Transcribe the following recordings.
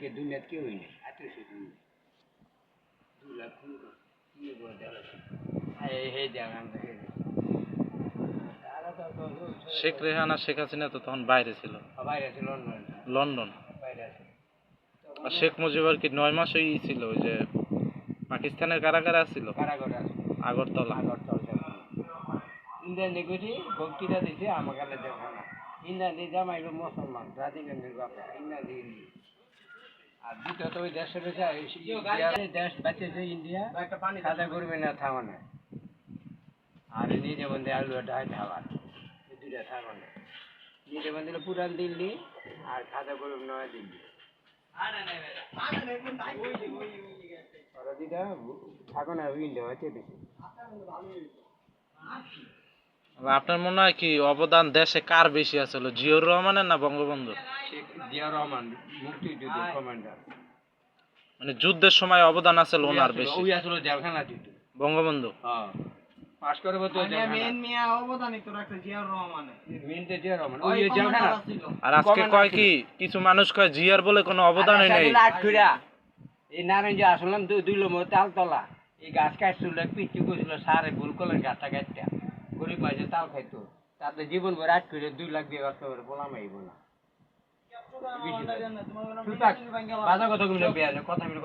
কে দুনিয়াত নেই স্বজন নেই দু লাখ কি হে দেওয়া শেখ রেহানা শেখ হাসিনা তো তখন বাইরে ছিল। বাইরে লন্ডন। লন্ডন। বাইরে আর শেখ মুজিবুর কি নয় মাস ওই ছিল ওই যে পাকিস্তানের কারাগারে ছিল কারাগারে আছে। আগরতলা। আগরতলা ইন্ডিয়ান দেখেছি বক্তৃতা দিছে আমার কাছে দেখো না। ইন্ডিয়ান দিয়ে জামাই হলো মুসলমান রাজি গান্ধীর বাবা ইন্ডিয়ান আর ওই দেশে দেশ ইন্ডিয়া খাতা করবে না থামা না আর নিজে বন্ধে আলু ডাই ধাবার এই দুইটা থামা না নিজে বন্ধে পুরান দিল্লি আর খাতা করবে নয় দিল্লি। ওরা দুইটা থাকো না হচ্ছে বেশি। আপনার মনে হয় কি অবদান দেশে কার বেশি আছিল জিয়র রহমানের না বঙ্গবন্ধু রহমান মুক্তিযুদ্ধ কমান্ডার মানে যুদ্ধের সময় অবদান আছে ওনার বেশি। ওই আসলে জেলখানা বঙ্গবন্ধু? হ্যাঁ। পাস করে বলতো মেন মিয়া অবদানই তো রাখছে জিয়াউর রহমানের। মিনতে জিয়া রহমান। ওই ওই জেলখানা। আর আজকে কয় কি কিছু মানুষ কয় জিয়ার বলে কোনো অবদানই নেই? আটকুড়া এই নারায়ণ আসলাম দুই দুই লোম তালতলা। এই গাছ কাটছিল পিচ্ছি করছিল সারে ভুল করলেন গাছটা কাটটা গরিব মাঝে তাল খাইতো তাতে জীবন ভরে আট করে দুই লাখ দিয়ে ব্যস্ত করে বলাম আইব না।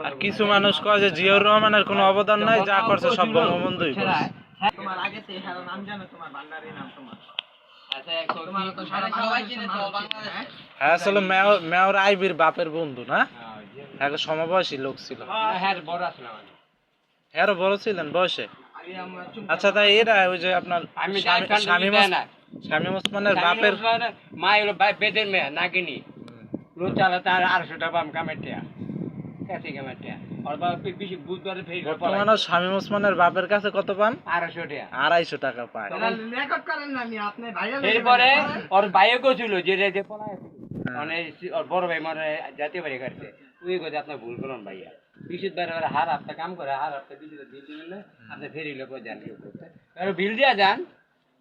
আর কিছু মানুষ কয় যে জিয়র রহমানের কোনো অবদান নাই যা করছে সব বঙ্গবন্ধুই তোমার আগে থেকে নাম জানো তোমার ভান্ডারি নাম তোমার। আচ্ছা, বাংলাদেশে। হ্যাঁ? আসলে মেয়র আইবির বাপের বন্ধু না? হ্যাঁ, হ্যাঁ সমবয়সী লোক ছিল। হ্যাঁ বড় ছিলেন বয়সে? আচ্ছা তাই এরা ওই যে আপনার আমি ওসমানের বাপের মা হলো বেদের মেয়ে নাগিনী। লোক চালাতে আর আড়াইশো টাকা আমি কামের টিয়া। কাছে কামের টিয়া। বর্তমানে ওসমানের বাপের কত পান? আড়াইশো টাকা আড়াইশো টাকা পায়। রেকর্ড করেন না আমি আপনি ভাইরাল এরপরে ওর ভাইও গেছিল যে। মানে সি- ওর বড় ভাই মানে জাতীয় বাড়ি কাটছে তুই কোথায় আপনার ভুল করলেন ভাইয়া। বিশুদ্ধ বাইরে হার হাফটা কাম করে হার হাফটা বিশুদ্ধ বিল দিলে আপনি ফেরি লোক যান কেউ করতে। বিল দিয়া যান।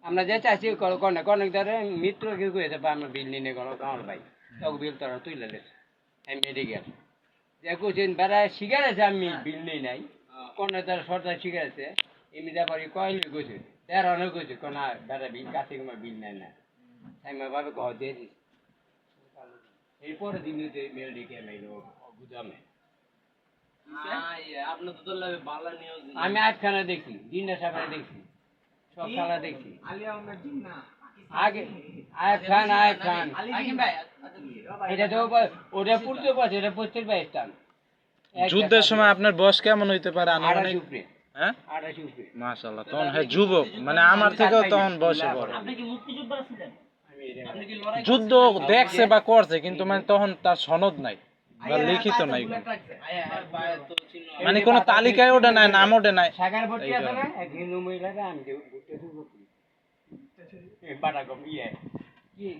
আমরা যে চাইছি কনে কনেক ধরে মিত্র কেউ করেছে বা আমরা বিল নিয়ে গেল আমার ভাই তখন বিল তোরা তুই লেগেছে আমি মেডিকেল যে কোচিন বেড়ায় শিখাইছে আমি বিল নেই নাই। কনে তার সরকার শিখাইছে এমনি ব্যাপারে কয়লে গেছে তেরো অনেক গেছে কোনা বেড়া বিল কাছে বিল নেয় না। আমি ভাবে ঘর দিয়ে দিস এরপরে দিন মেল ডেকে আমি বুঝামে আপনি তো তোর লাগে আমি আজখানে দেখছি দিনটা সামনে দেখছি। সব খেলা না? আগে আয়েব খান আয়েব খান এটা তো ওটা পড়তে পারছে এটা পারতাম যুদ্ধের সময় আপনার বয়স কেমন হইতে পারে আনুমানিক? উপরে। হ্যাঁ? আড়াইশো তখন হ্যাঁ যুবক মানে আমার থেকেও তখন বয়সে বড়। আপনি কি মুক্তিযোদ্ধা ছিলেন? যুদ্ধ দেখছে বা করছে কিন্তু মানে তখন তার সনদ নাই বা লিখিত নাই। মানে কোনো তালিকায় ওঠে নাই নাম ওঠে নাই ইয়ে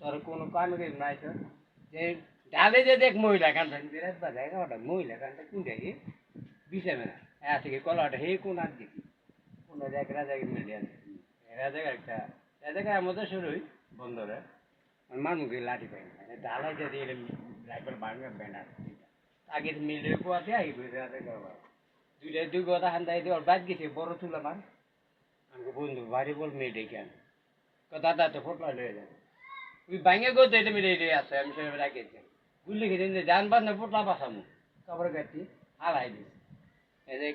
তোর কোনো কামে নাই তো যে ডালে যে দেখ মহিলা কানটা মহিলা কানটা কোন জায়গায় বিষয় হ্যাঁ থেকে কলাটা হে কোন আর দিকে কোন জায়গায় রাজাকে মিলিয়ে আনছে রাজাকে একটা রাজাকে আমাদের শুরুই বন্দরে মানুষকে লাঠি পাই না ঢালাই যদি রাইফেল বাংলা ব্যানার আগে মিলে পোয়াতে আগে বুঝে রাতে করবার দুইটা দুই কথা হান দাই দিয়ে বাদ গেছে বড় তুলা মার আমাকে বন্ধু বাড়ি বল মেয়ে ডেকে আন দাদা তো ফোটলা লয়ে যাবে তুই ভাঙে গো তো এটা দিয়ে আসে আমি সেভাবে রাখেছি বুঝলি খেতে জান বাদ না ফোটলা বাসামু তারপরে গাছি হালাই যে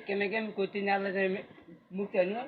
কেমে কেমে করতে না আনিও